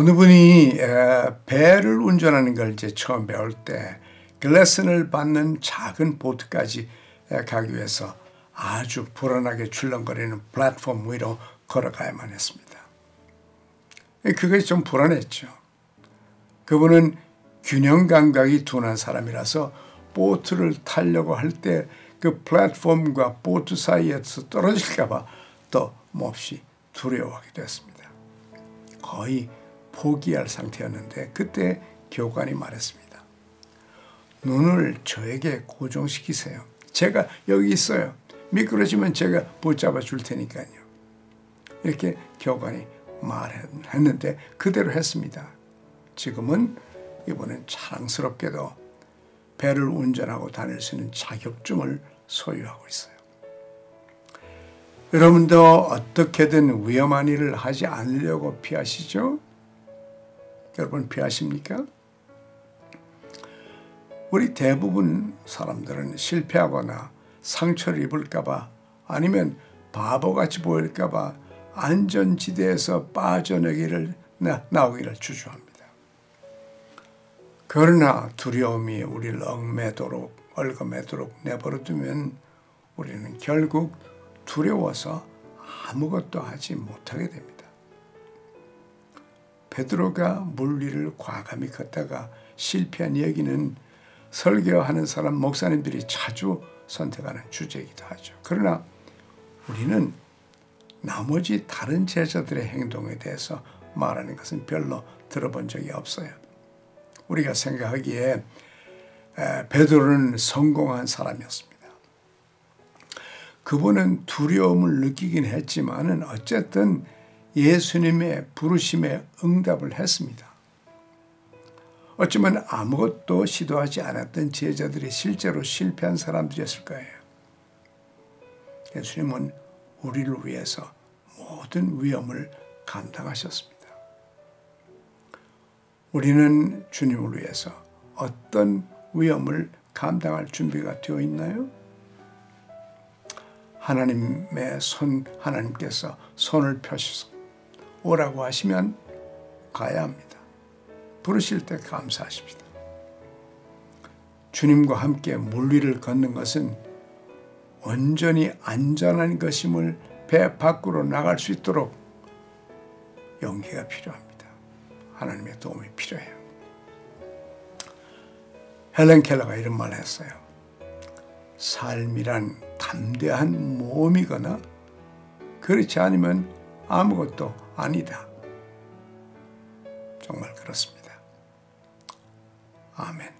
어느 분이 배를 운전하는 걸 이제 처음 배울 때 레슨을 받는 작은 보트까지 가기 위해서 아주 불안하게 출렁거리는 플랫폼 위로 걸어가야만 했습니다. 그것이 좀 불안했죠. 그분은 균형 감각이 둔한 사람이라서 보트를 타려고 할 때 그 플랫폼과 보트 사이에서 떨어질까봐 또 몹시 두려워하게 됐습니다. 거의 포기할 상태였는데 그때 교관이 말했습니다. 눈을 저에게 고정시키세요. 제가 여기 있어요. 미끄러지면 제가 붙잡아 줄 테니까요. 이렇게 교관이 말했는데 그대로 했습니다. 지금은 이번엔 자랑스럽게도 배를 운전하고 다닐 수 있는 자격증을 소유하고 있어요. 여러분도 어떻게든 위험한 일을 하지 않으려고 피하시죠? 여러분 피하십니까? 우리 대부분 사람들은 실패하거나 상처를 입을까봐 아니면 바보같이 보일까봐 안전지대에서 빠져나기를 나오기를 주저합니다. 그러나 두려움이 우리를 얽매도록 얽어매도록 내버려두면 우리는 결국 두려워서 아무것도 하지 못하게 됩니다. 베드로가 물리를 과감히 걷다가 실패한 얘기는 설교하는 사람 목사님들이 자주 선택하는 주제이기도 하죠. 그러나 우리는 나머지 다른 제자들의 행동에 대해서 말하는 것은 별로 들어본 적이 없어요. 우리가 생각하기에 베드로는 성공한 사람이었습니다. 그분은 두려움을 느끼긴 했지만은 어쨌든 예수님의 부르심에 응답을 했습니다. 어쩌면 아무것도 시도하지 않았던 제자들이 실제로 실패한 사람들이었을 거예요. 예수님은 우리를 위해서 모든 위험을 감당하셨습니다. 우리는 주님을 위해서 어떤 위험을 감당할 준비가 되어 있나요? 하나님의 손, 하나님께서 손을 펴셔서 오라고 하시면 가야 합니다. 부르실 때 감사하십시다. 주님과 함께 물 위를 걷는 것은 온전히 안전한 것임을 배 밖으로 나갈 수 있도록 용기가 필요합니다. 하나님의 도움이 필요해요. 헬렌 켈러가 이런 말을 했어요. 삶이란 담대한 모험이거나 그렇지 않으면 아무것도 아니다. 정말 그렇습니다. 아멘.